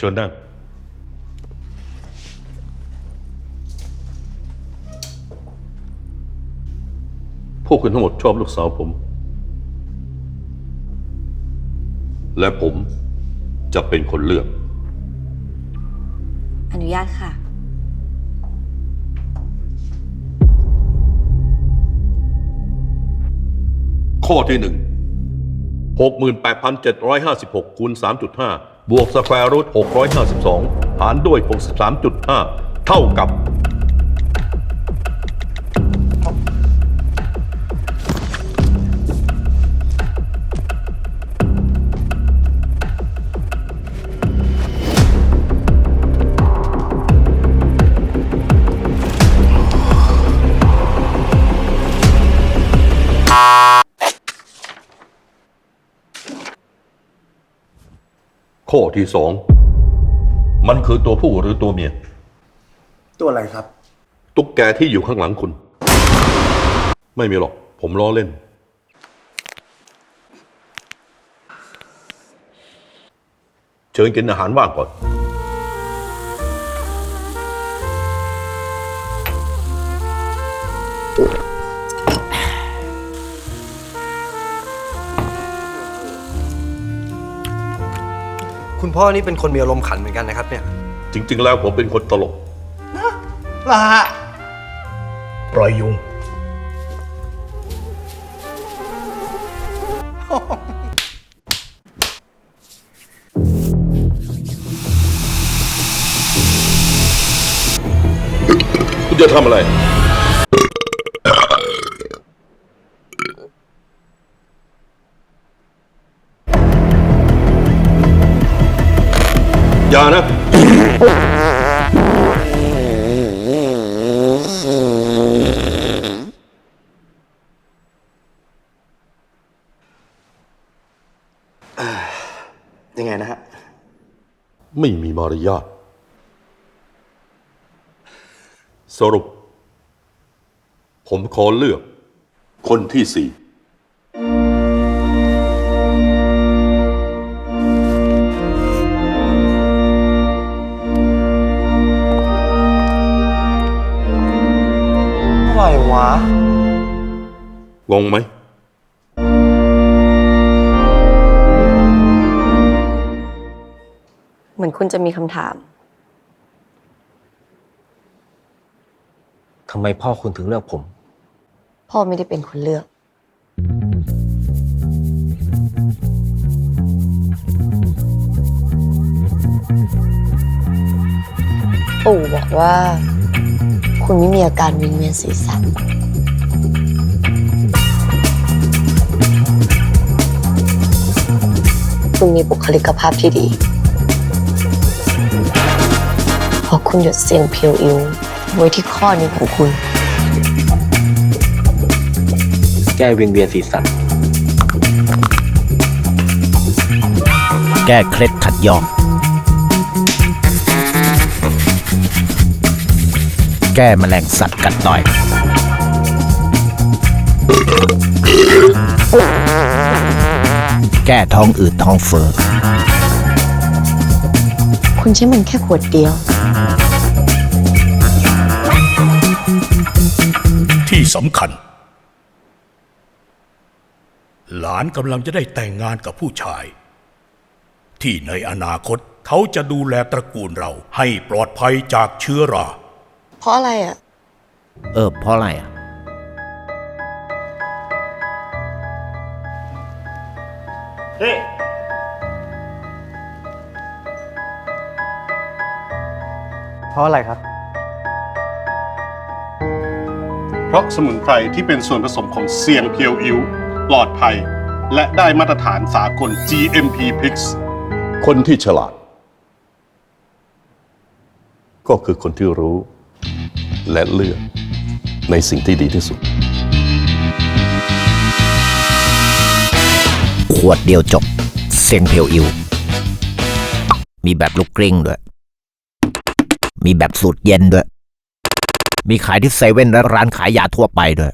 เชิญนั่งพวกคุณทั้งหมดชอบลูกสาวผม และผมจะเป็นคนเลือก อนุญาตค่ะ ข้อที่หนึ่งหกหมื่นแปดพันเจ็ดร้อยห้าสิบหกคูณสามจุดห้า บวกสแควร์รูท652 หารด้วย 63.5 เท่ากับ ข้อที่สอง มันคือตัวผู้หรือตัวเมีย ตัวอะไรครับ ตุ๊กแกที่อยู่ข้างหลังคุณ ไม่มีหรอก ผมล้อเล่น เชิญกินอาหารว่างก่อน คุณพ่อนี่เป็นคนมีอารมณ์ขันเหมือนกันนะครับเนี่ยจริง ๆ แล้วผมเป็นคนตลกล่ะปล่อยยุง คุณจะทำอะไร อย่านะ ยังไงนะฮะ ไม่มีมารยาทสรุป ผมขอเลือก คนที่สี่ วะ งงไหม เหมือนคุณจะมีคำถาม ทำไมพ่อคุณถึงเลือกผม พ่อไม่ได้เป็นคนเลือก ปู่บอกว่า คุณไม่มีอาการวิงเวียนศีรษะคุณมีบุคลิกภาพที่ดี เพราะคุณหยุดเสียงเพียวอิวไว้ที่ข้อนี้ของคุณ แก้วิงเวียนศีรษะแก้เคล็ดขัดยอก แก้แมลงสัตว์กัดต่อยแก้ท้องอืดท้องเฟ้อคุณใช้มันแค่ขวดเดียว ที่สำคัญ หลานกำลังจะได้แต่งงานกับผู้ชาย ที่ในอนาคตเขาจะดูแลตระกูลเราให้ปลอดภัยจากเชื้อรา เพราะอะไรอะ เออ เพราะอะไรอะเพราะอะไรครับ เพราะสมุนไพรที่เป็นส่วนผสมของเซียงเพียวอิ้วปลอดภัย และได้มาตรฐานสากล GMP PIX คนที่ฉลาด ก็คือคนที่รู้ และเลือกในสิ่งที่ดีที่สุด ขวดเดียวจบเสียงเพียวอิว มีแบบลูกกลิ้งด้วย มีแบบสูตรเย็นด้วย มีขายที่เซเว่นและร้านขายยาทั่วไปด้วย